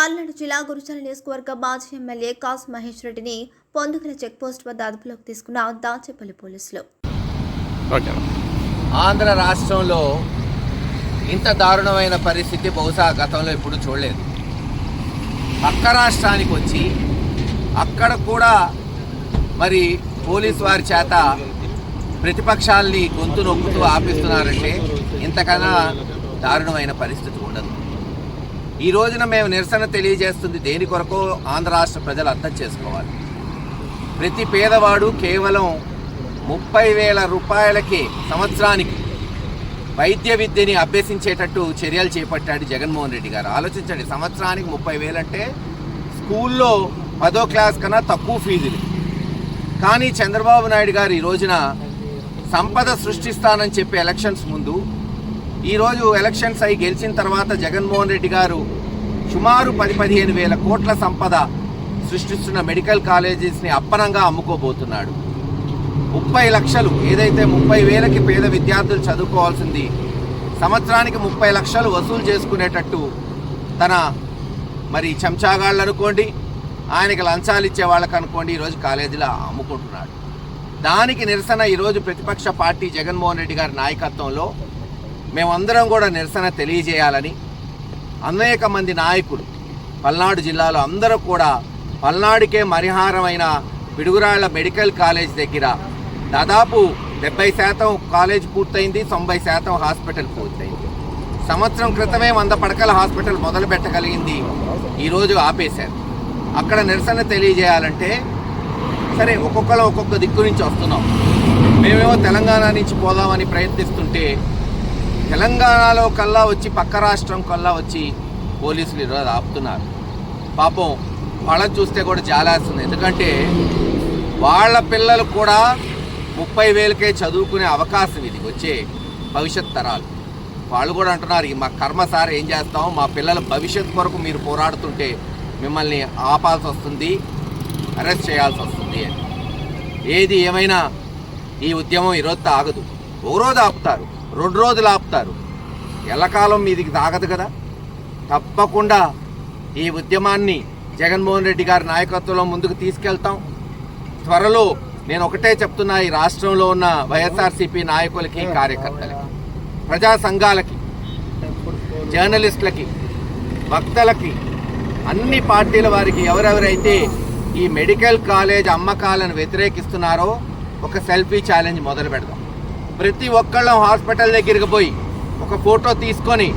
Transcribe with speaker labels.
Speaker 1: పల్నాడు జిల్లా గురుచల నియోజకవర్గ మాజీ ఎమ్మెల్యే కాస్ మహేష్ రెడ్డిని పొందుగల చెక్పోస్ట్ వద్ద అదుపులోకి తీసుకున్న దాచేపల్లి పోలీసులు.
Speaker 2: ఆంధ్ర రాష్ట్రంలో ఇంత దారుణమైన పరిస్థితి బహుశా గతంలో ఎప్పుడు చూడలేదు. పక్క రాష్ట్రానికి వచ్చి అక్కడ కూడా మరి పోలీస్ వారి చేత ప్రతిపక్షాల్ని గొంతు నొక్కుతూ ఆపిస్తున్నారంటే ఇంతకన్నా దారుణమైన పరిస్థితి ఉండదు. ఈ రోజున మేము నిరసన తెలియజేస్తుంది దేని కొరకు ఆంధ్ర రాష్ట్ర ప్రజలు అర్థం చేసుకోవాలి. ప్రతి పేదవాడు కేవలం ముప్పై వేల రూపాయలకి సంవత్సరానికి వైద్య విద్యని అభ్యసించేటట్టు చర్యలు చేపట్టాడు జగన్మోహన్ రెడ్డి గారు. ఆలోచించండి సంవత్సరానికి ముప్పై వేలంటే స్కూల్లో పదో క్లాస్ కన్నా తక్కువ ఫీజులు. కానీ చంద్రబాబు నాయుడు గారు ఈ రోజున సంపద సృష్టిస్తానని చెప్పి ఎలక్షన్స్ ముందు ఈరోజు ఎలక్షన్స్ అయి గెలిచిన తర్వాత జగన్మోహన్ రెడ్డి గారు సుమారు పది పదిహేను వేల కోట్ల సంపద సృష్టిస్తున్న మెడికల్ కాలేజెస్ని అప్పనంగా అమ్ముకోబోతున్నాడు. ముప్పై లక్షలు ఏదైతే ముప్పై వేలకి పేద విద్యార్థులు చదువుకోవాల్సింది సంవత్సరానికి ముప్పై లక్షలు వసూలు చేసుకునేటట్టు తన మరి చెంచాగాళ్ళు అనుకోండి ఆయనకి లంచాలు ఇచ్చే వాళ్ళకి అనుకోండి ఈరోజు కాలేజీలో అమ్ముకుంటున్నాడు. దానికి నిరసన ఈరోజు ప్రతిపక్ష పార్టీ జగన్మోహన్ రెడ్డి గారి నాయకత్వంలో మేమందరం కూడా నిరసన తెలియజేయాలని అనేక మంది నాయకులు పల్నాడు జిల్లాలో అందరూ కూడా పల్నాడుకే మరిహారమైన పిడుగురాళ్ళ మెడికల్ కాలేజ్ దగ్గర దాదాపు డెబ్బై శాతం కాలేజ్ పూర్తయింది తొంభై శాతం హాస్పిటల్ పూర్తయింది. సంవత్సరం క్రితమే వంద పడకల హాస్పిటల్ మొదలు పెట్టగలిగింది ఈరోజు ఆపేశారు. అక్కడ నిరసన తెలియజేయాలంటే సరే ఒక్కొక్కరు ఒక్కొక్క దిక్కు నుంచి వస్తున్నాం. మేమేమో తెలంగాణ నుంచి పోదామని ప్రయత్నిస్తుంటే తెలంగాణలో కల్లా వచ్చి పక్క రాష్ట్రం కల్లా వచ్చి పోలీసులు ఈరోజు ఆపుతున్నారు. పాపం వాళ్ళని చూస్తే కూడా జాలేస్తుంది ఎందుకంటే వాళ్ళ పిల్లలు కూడా ముప్పై వేలకే చదువుకునే అవకాశం ఇది వచ్చే భవిష్యత్ తరాలు. వాళ్ళు కూడా అంటున్నారు మా కర్మ సార్ ఏం చేస్తాం? మా పిల్లల భవిష్యత్ కొరకు మీరు పోరాడుతుంటే మిమ్మల్ని ఆపాల్సి వస్తుంది అరెస్ట్ చేయాల్సి వస్తుంది అని. ఏది ఏమైనా ఈ ఉద్యమం ఈరోజు ఆగదు. ఒకరోజు ఆపుతారు. రెండు రోజులు ఆపుతారు. ఎల్లకాలం మీదికి తాగదు కదా? తప్పకుండా ఈ ఉద్యమాన్ని జగన్మోహన్ రెడ్డి గారి నాయకత్వంలో ముందుకు తీసుకెళ్తాం. త్వరలో నేను ఒకటే చెప్తున్నా ఈ రాష్ట్రంలో ఉన్న వైఎస్ఆర్సీపీ నాయకులకి కార్యకర్తలకి ప్రజా సంఘాలకి జర్నలిస్టులకి భక్తలకి అన్ని పార్టీల వారికి ఎవరెవరైతే ఈ మెడికల్ కాలేజ్ అమ్మకాలను వ్యతిరేకిస్తున్నారో ఒక సెల్ఫీ ఛాలెంజ్ మొదలు పెడదాం. ప్రతి ఒక్కళ్ళం హాస్పిటల్ దగ్గరికి పోయి ఒక ఫోటో తీసుకొని